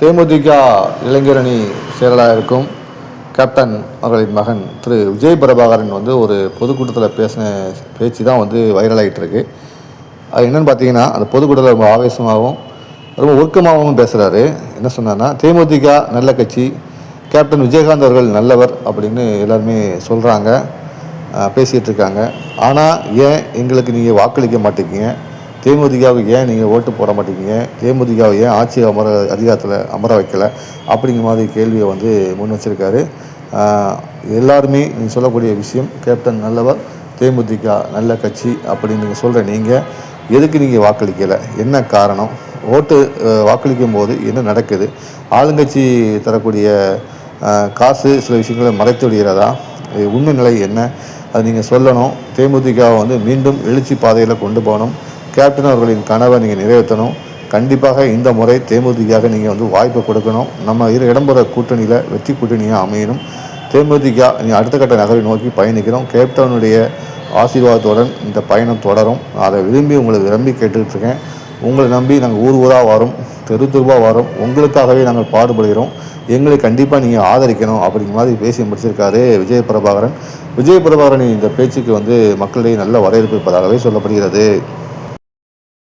தேமுதிக இளைஞரணி செயலாளராக இருக்கும் கேப்டன் அவர்களின் மகன் திரு விஜய் பிரபாகரன் வந்து ஒரு பொதுக்கூட்டத்தில் பேசின பேச்சு தான் வந்து வைரலாகிட்டு இருக்கு. அது என்னென்னு பார்த்தீங்கன்னா அந்த பொதுக்கூட்டத்தில் ரொம்ப ஆவேசமாகவும் ரொம்ப ஒர்க்கமாகவும் பேசுகிறாரு என்ன சொன்னார்னா தேமுதிக நல்ல கட்சி கேப்டன் விஜயகாந்த் அவர்கள் நல்லவர் அப்படின்னு எல்லாருமே சொல்கிறாங்க பேசிகிட்டு இருக்காங்க. ஆனால் ஏன் எங்களுக்கு நீங்கள் வாக்களிக்க மாட்டேங்கிங்க தேமுதிகாவை ஏன் நீங்கள் ஓட்டு போட மாட்டேங்கிங்க தேமுதிகாவை ஏன் ஆட்சி அமர அதிகாரத்தில் அமர வைக்கலை? அப்படிங்கிற மாதிரி கேள்வியை வந்து முன் வச்சிருக்காரு எல்லாருமே நீங்கள் சொல்லக்கூடிய விஷயம் கேப்டன் நல்லவர் தேமுதிக நல்ல கட்சி அப்படின்னு நீங்கள் சொல்கிற நீங்கள் எதுக்கு நீங்கள் வாக்களிக்கலை? என்ன காரணம்? ஓட்டு வாக்களிக்கும் போது என்ன நடக்குது? ஆளுங்கட்சி தரக்கூடிய காசு சில விஷயங்களை மறைத்து விடுகிறதா? உண்மை நிலை என்ன? அது நீங்கள் சொல்லணும். தேமுதிகவை வந்து மீண்டும் எழுச்சி பாதையில் கொண்டு போகணும். கேப்டன் அவர்களின் கனவை நீங்கள் நிறைவேற்றணும். கண்டிப்பாக இந்த முறை தேமுதிகாக நீங்கள் வந்து வாய்ப்பு கொடுக்கணும். நம்ம இரு இடம்பெற கூட்டணியில் வெற்றி கூட்டணியாக அமையணும். தேமுதிக நீ அடுத்த கட்ட நகரை நோக்கி பயணிக்கிறோம். கேப்டனுடைய ஆசீர்வாதத்துடன் இந்த பயணம் தொடரும். அதை விரும்பி உங்களை விரும்பி கேட்டுக்கிட்டு இருக்கேன் உங்களை நம்பி நாங்கள் ஊர் ஊராக வரோம். தெரு தெருவாக வரோம். உங்களுக்காகவே நாங்கள் பாடுபடுகிறோம். எங்களை கண்டிப்பாக நீங்கள் ஆதரிக்கணும் அப்படிங்கிற மாதிரி பேசி முடிச்சிருக்காரு விஜய பிரபாகரன். விஜய பிரபாகரனின் இந்த பேச்சுக்கு வந்து மக்களிடையே நல்ல வரவேற்பு இருப்பதாகவே சொல்லப்படுகிறது.